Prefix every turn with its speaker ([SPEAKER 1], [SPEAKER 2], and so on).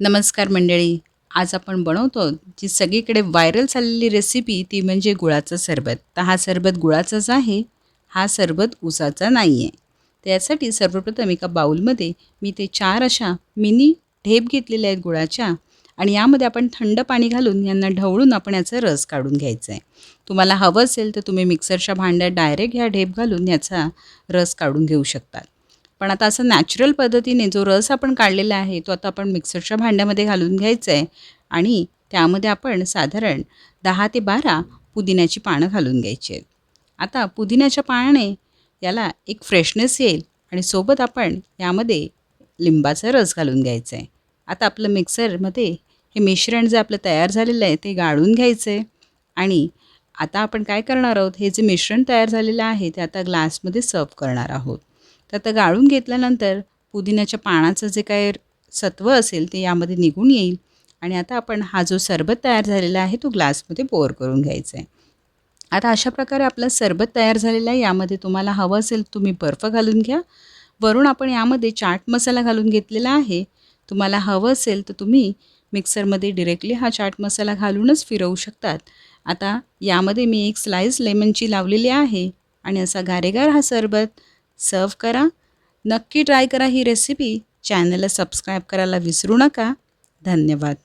[SPEAKER 1] नमस्कार मंडळी. आज आपण बनवतो जी सगळीकडे व्हायरल झालेली रेसिपी ती म्हणजे गुळाचं सरबत. तर हा सरबत गुळाचाच आहे हा सरबत उसाचा नाही आहे त्यासाठी सर्वप्रथम एका बाऊलमध्ये मी ते चार अशा मिनी ढेप घेतलेल्या आहेत गुळाच्या आणि यामध्ये आपण थंड पाणी घालून यांना ढवळून आपण याचा रस काढून घ्यायचा आहे तुम्हाला हवं असेल तर तुम्ही मिक्सरच्या भांड्यात डायरेक्ट ह्या ढेप घालून याचा रस काढून घेऊ शकतात. पण आता असं नॅचरल पद्धतीने जो रस आपण काढलेला आहे तो आता आपण मिक्सरच्या भांड्यामध्ये घालून घ्यायचा आहे आणि त्यामध्ये आपण साधारण दहा ते बारा पुदिन्याची पानं घालून घ्यायची आहेत. आता पुदिन्याच्या पानाने याला एक फ्रेशनेस येईल आणि सोबत आपण यामध्ये लिंबाचा रस घालून घ्यायचा आहे आता आपलं मिक्सरमध्ये हे मिश्रण जे आपलं तयार झालेलं आहे ते गाळून घ्यायचं आहे आणि आता आपण काय करणार आहोत? हे जे मिश्रण तयार झालेलं आहे ते आता ग्लासमध्ये सर्व करणार आहोत. तर आता गाळून घेतल्यानंतर पुदिन्याच्या पानाचं जे काय सत्व असेल ते यामध्ये निघून येईल. आणि आता आपण हा जो सरबत तयार झालेला आहे तो ग्लासमध्ये पोअर करून घ्यायचा आहे. आता अशा प्रकारे आपला सरबत तयार झालेला आहे. यामध्ये तुम्हाला हवं असेल तुम्ही बर्फ घालून घ्या. वरून आपण यामध्ये चाट मसाला घालून घेतलेला आहे. तुम्हाला हवं असेल तर तुम्ही मिक्सरमध्ये डिरेक्टली हा चाट मसाला घालूनच फिरवू शकतात. आता यामध्ये मी एक स्लाईस लेमनची लावलेली आहे. आणि असा गारेगार हा सरबत सर्व करा. नक्की ट्राय करा ही रेसिपी चॅनलला सबस्क्राईब करायला विसरू नका. धन्यवाद.